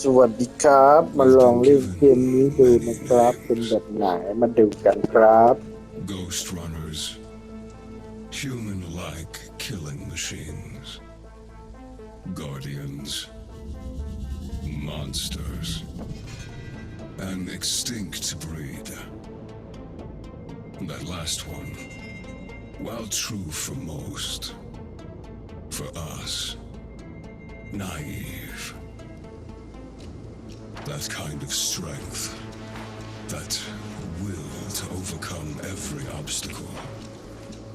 สวัสดีครับ มาลองเล่นเกมนี้ดูนะครับ เป็นแบบไหนมาดูกันครับ Ghost runners. Human like killing machines. Guardians. Monsters. An extinct breed. That last one, while true for most, for us, naive. That kind of strength that will to overcome every obstacle.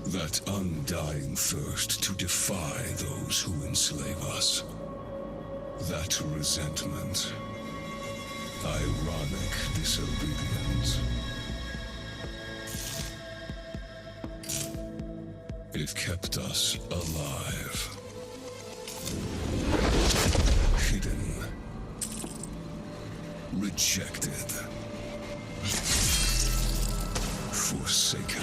That undying thirst to defy those who enslave us. That resentment. Ironic disobedience. It kept us alive. Rejected forsaken.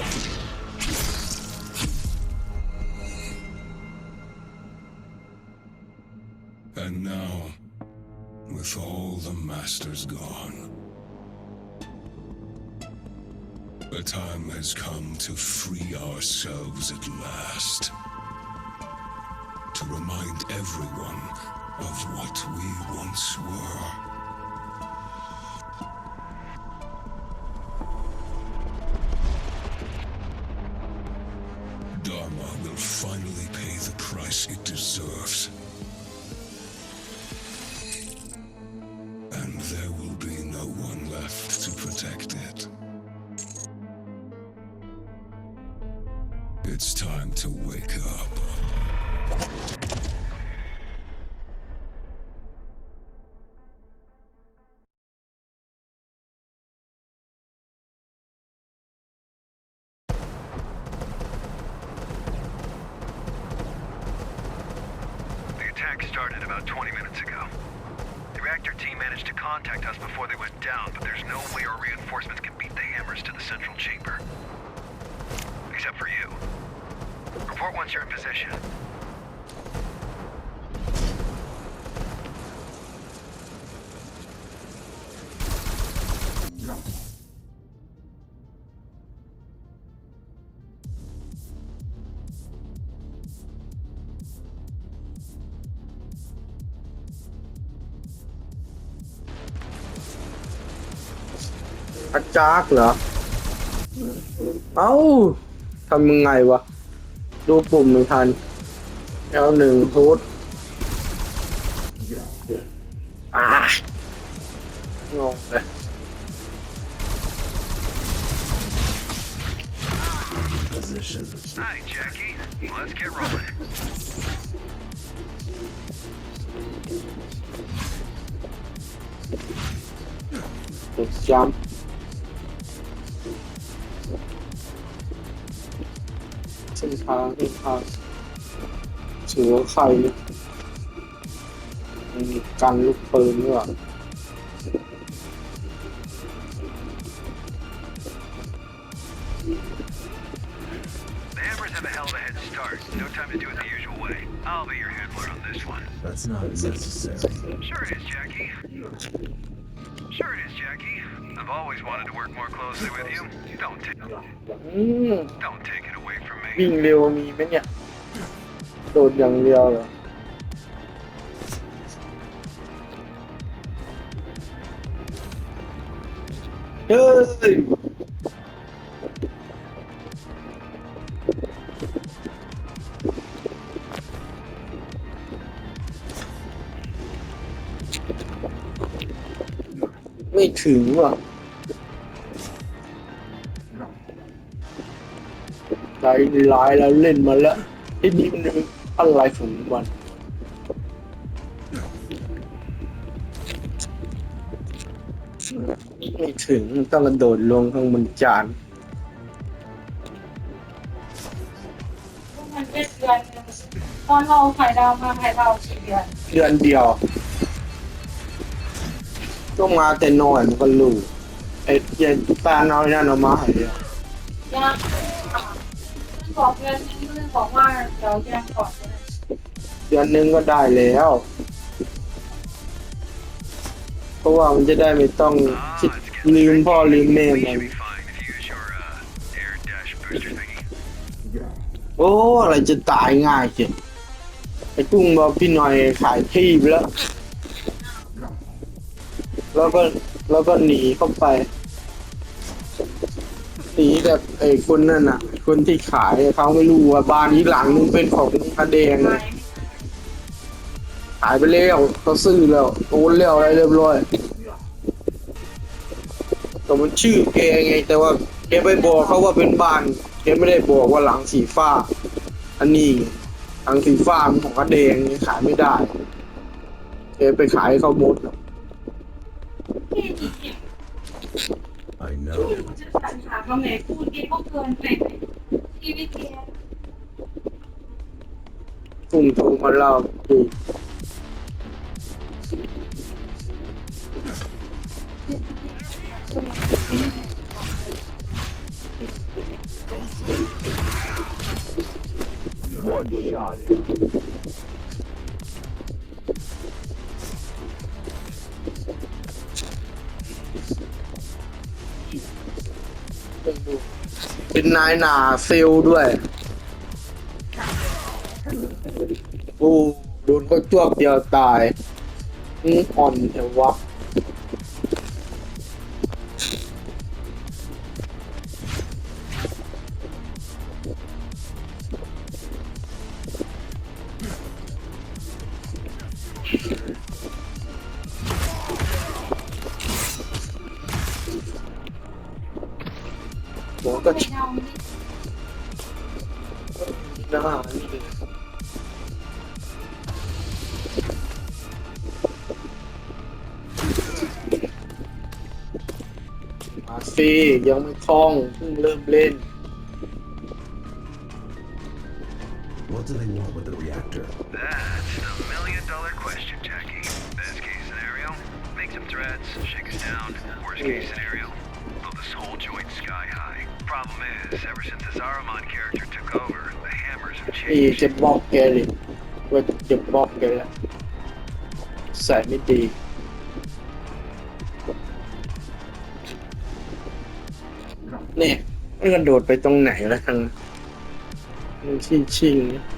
And now, with all the masters gone, the time has come to free ourselves at last. To remind everyone of what we once were. It's time to wake up. อาจารย์เหรอ เอ้าทำยังไงวะ ดูปุ่มหนึ่งทันแล้วหนึ่งฮูด เด็กย้ำเส้นทางเส้นทางเสือไข่มีกันลูกปืนด้วย I've always wanted to work more closely with you. Don't take อืม don't take it away from วิ่ง me. เร็วมีไหมเนี่ย โดดอย่างเดียวเหรอ เฮ้ย ไม่ถึงว่ะ ใจร้ายแล้วเล่นมาแล้วที่นี่มันอะไรของมันไม่ถึงต้องกระโดดลงข้างบนจานมันเป็นเดือนหนึ่งตอนเราไข่ดาวมาไข่ดาวสี่เดือนเดือนเดียว ก็มาแต่นอนมันก็รู้ไอ้เย็นตาน้อยนั่นเอามาให้เดียว ยากค่ะ บอกเดือนนึงเรื่องบอกว่าเดี๋ยวแจ้งก่อนก็ได้เดือนหนึงก็ได้แล้วราะว่ามันจะได้ไม่ต้องคิดลืมพ่อลืมแม่ You มัน should be fine if you use your uh, air dash booster thingy. โอ้อะไรจะตายง่ายเชียวไอ้กุ้งบอกพี่หน่อยขายที่ไปแล้ว แล้วก็แล้วก็หนีเข้าไปหนีแบบไอ้คนนั่นน่ะ คนที่ขายเขาไม่รู้ว่าบ้านนี้หลังนึงเป็นของพระแดงเลยขายไปแล้วเขาซื้อแล้วโอนแล้วอะไรเรียบร้อยแต่มันชื่อแกไง แต่ว่าแกไปบอกเขาว่าเป็นบ้านแกไม่ได้บอกว่าหลังสีฟ้า อันนี้หลังสีฟ้ามันของพระแดงนี่ขายไม่ได้แกไปขายให้เขาหมด I know. จะสรรหาคำไหนพูดเองก็เกินไปชีวิตแกกุ้งโทรมาเล่าคือเป็นนายหนาเซลด้วย โอ้โดนก็จวกเดียวตายอืมอ่อนเถอะวะ มาสิยังไม่คล่องเพิ่งเริ่มเล่น What do they want with the reactor? That's the million dollar question, Jackie. Best case scenario, make some threats, shake us down. Worst case scenario, blow this whole joint sky high. Problem is, ever since the Saruman character took over, the hammers have นี่ changed. จะบอกแกเลยว่าจะบอกแกแล้วใส่ไม่ดี มันกระโดดไปตรงไหนแล้วทางชิงชิงๆ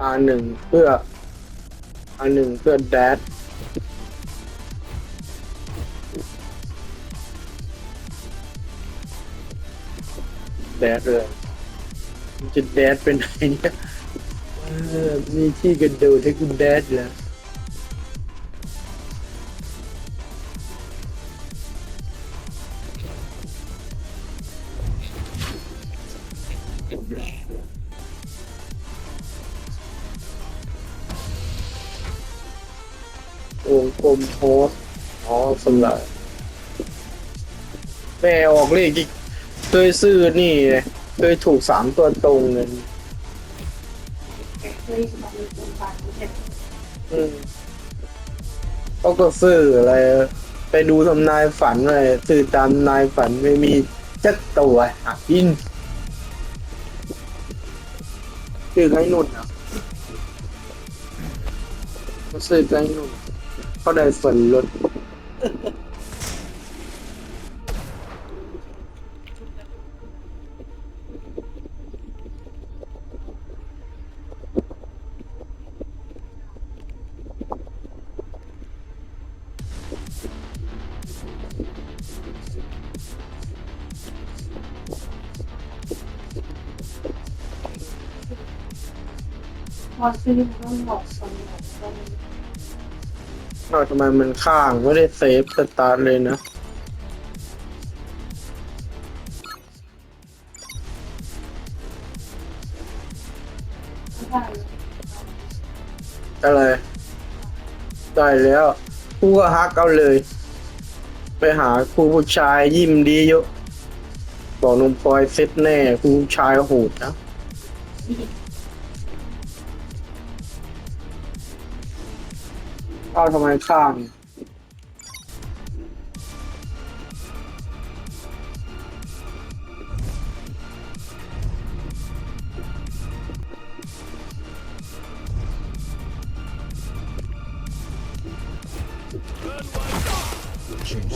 อาหนึ่งเพื่ออาหนึ่งเพื่อแดด ดดเลยจะแดดเป็นไหนเนี่ยมีที่กระโดดให้คุณแดดแล้ววงกลมโพสอ๋อสำหรับแม่ออกเลขที่เค ยซื้อนี่เลยเคยถูกสามตัวตรงเลยเคยสมัครเป็นบาทเจ็ดอืมเขาก็ซื้ออะไร ไปดูทำนายฝันอะไรซื้อตามนายฝันไม่มีจักตัวหักอินซื้อไงนุ่นอะเขาซื้อไงนุ่นเขาได้ส่วนลด พอซื้อมันต้องบอกสมองต้องอ้าวทำไมมันข้างไม่ได้เซฟสตาร์ทเลยนะ ได้อะไร ได้แล้วครูก็ฮักเอาเลย ไปหาครูผู้ชายยิ้มดีเยอะบอกนมพลอยเซ็ตแน่ครูผู้ชายโหดนะ อ้าวทำไมข้าง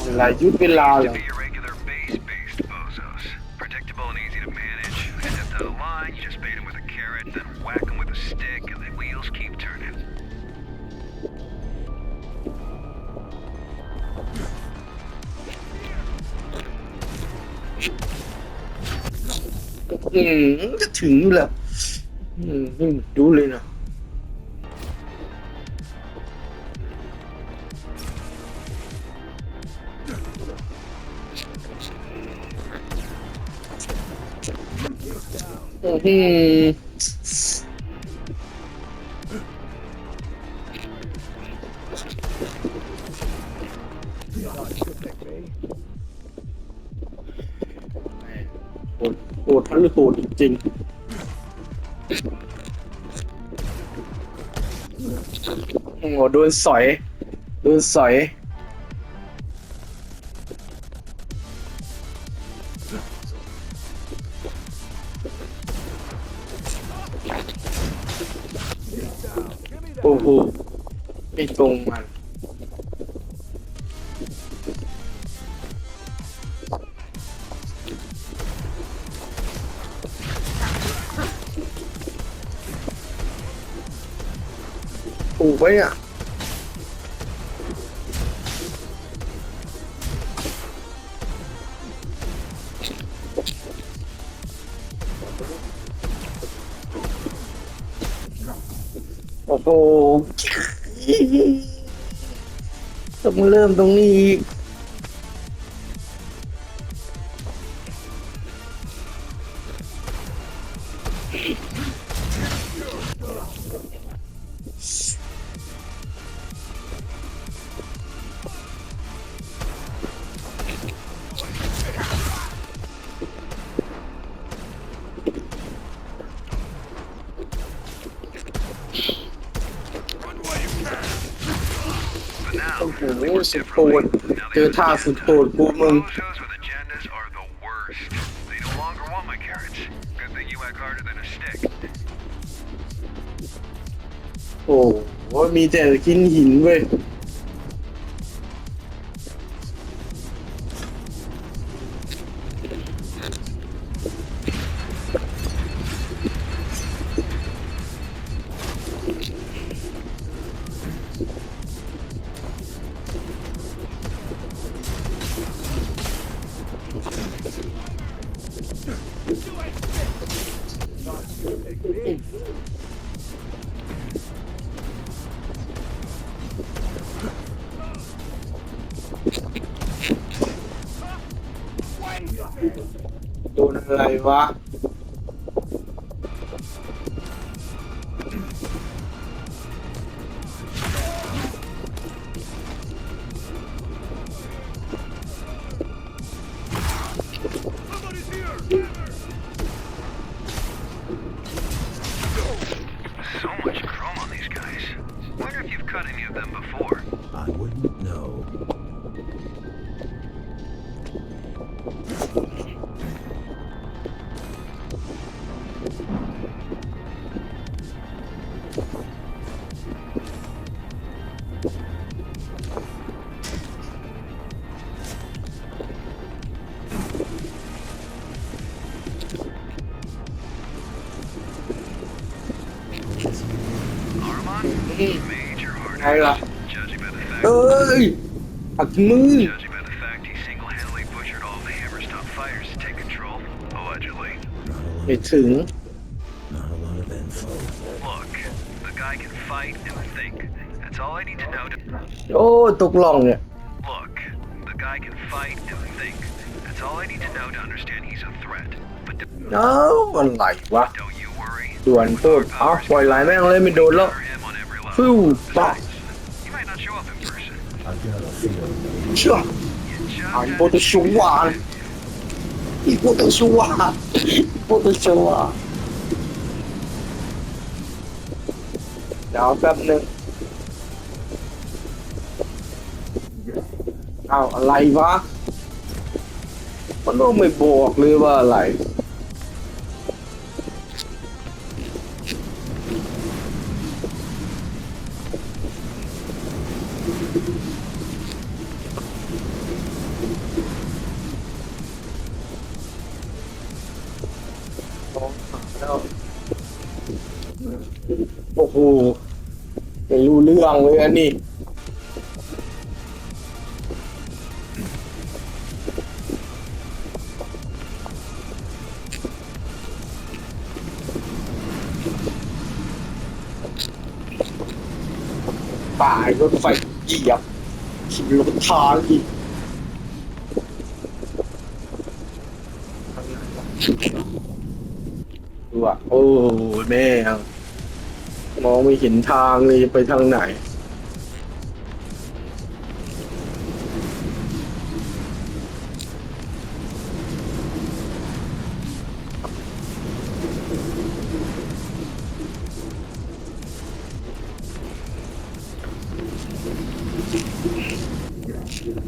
เวลายุดเวลาเหร ถึงแล้วอืมนี่ดูเลยนะอืมโหดโหดทั้งโหดจริงๆ โดนสอย โดนสอยโอ้โหไม่ตรงมันถูกไหมอะ โอ้โหต้องเริ่มตรงนี้อีก สุดโหดเจอท่าสุดโหดกูมึง Bozos with agendas are the worst. They no longer want my carrots. Good thing you whack harder than a stick. โอ้โหมีแต่กินหินเว้ย น ไงล่ะ Judging by the fact เอ้ยหักมือ Judging by the fact he single-handedly butchered all the Hammer's top fighters to take control, allegedly. Not a ไม่ lot, ถึง not a lot of info. Look, the guy can fight and think. That's all I need to know to... โอ้ตกล่องเนี่ย Look, the guy can fight and think. That's all I need to know to understand he's a threat. But d- เอ้าอะไรวะ don't you worry. ด่วนปุ๊บเอาปล่อยไหลแม่งเลยไม่โดนแล้ว Cover him on every level. ฟิวปะ He might not show up in person. I've got a feeling. เชื่อ You just อ่านโปรตุชัวร์อีโปรตุชัวร์โปรตุชัวร์เดี๋ยวแป๊บนึงอ้าวอะไรวะมันต้องไม่บอกเลยว่าอะไร สั่งเลยอันนี้ป่ายรถไฟเหยียบขี่รถทางอีกดูอะโอ้แม่ องไม่เห็นทางเลยไปทางไหน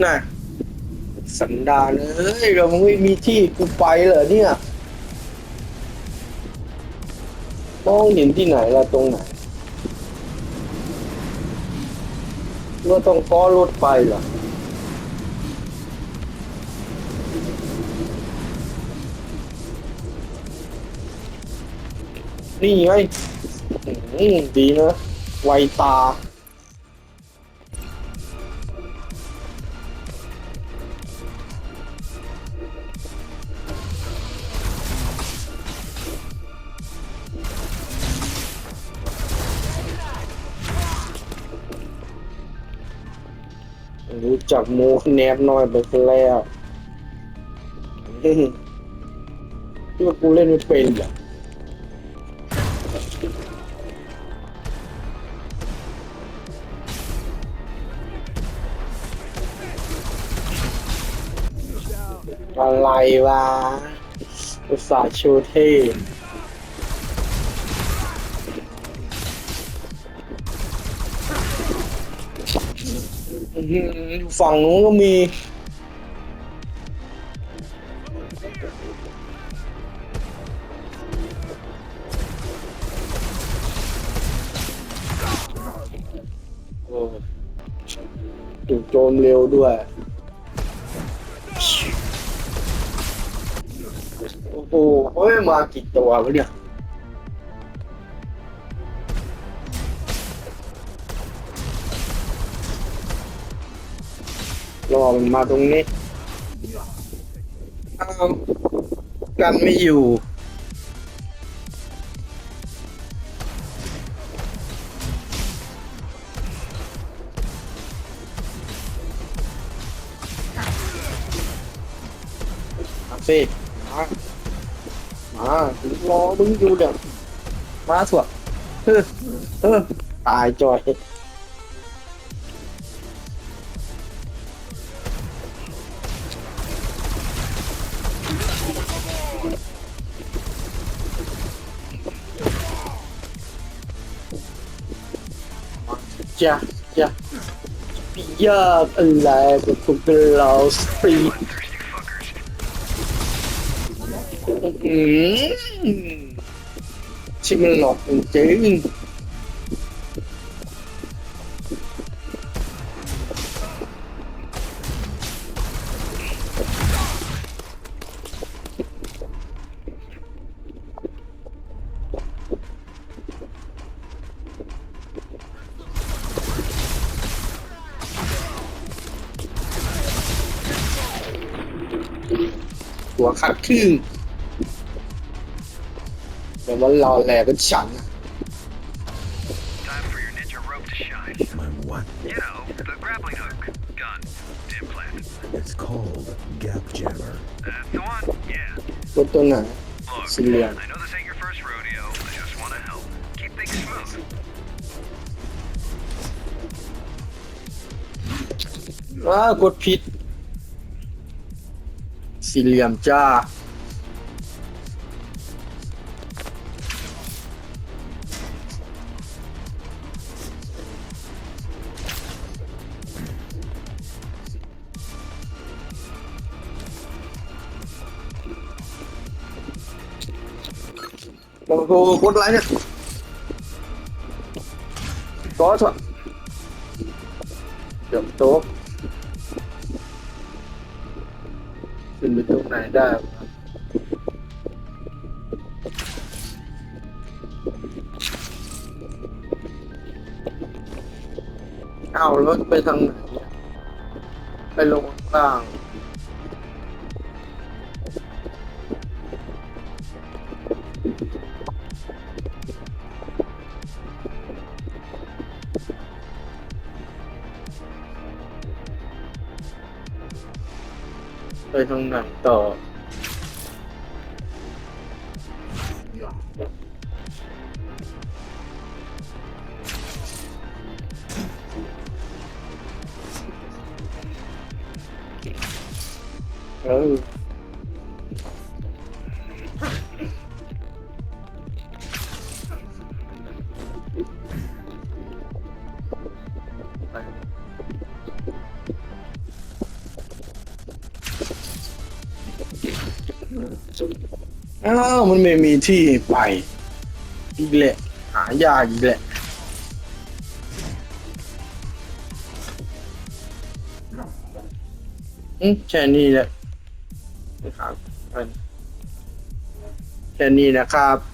น่ะ สันดานเอ้ยเราไม่มีที่กูไปเหรอเนี่ย มองเห็นที่ไหนล่ะตรงไหน ก็ต้องก้อรถไปเหรอนี่ไงดีนะ ไวตา รู้จักโมแนบน้อยไปซะแล้วที่ว่ากูเล่นไม่เป็นเหรออะไรวะอุตส่าห์ชว์เท่อือหือ ฝั่งนู้นก็มี โอ้ถูกโจมเร็วด้วย โอ้โหเฮ้ยมากี่ตัววะเนี่ย รอมันมาตรงนี้อ้าวกันไม่อยู่มาสิมา มาถึงรอมึงอยู่เดี๋ยวมาสวะเฮ้อเฮ้อตายจอย จ้ะจ้ะยากอะไรกั ขัดครึ่งเดี๋ยวมันรอแหลกกันฉันอะ Time for your ninja rope to shine. My what? You know, the grappling hook, gun, implant. It's called Gap Jammer. That's the one. Yeah. ตัวตัวไหน Look, Cillian. I know this ain't your first rodeo. I just want to help. Keep things smooth. อ้ากดผิด สี่เหลี่ยมจ้า โอ้โหกดไลน์เนี่ยก็ชอบเดี๋ยวโต๊ะ ขึ้นไปตรงไหนได้เอารถไปทางไหนไปลงงล่าง ไปทางไหนต่อเออ มันไม่มีที่ไป อีกแหละ หายากอีกแหละอืมแค่นี้แหละนะครับแค่นี้นะครับ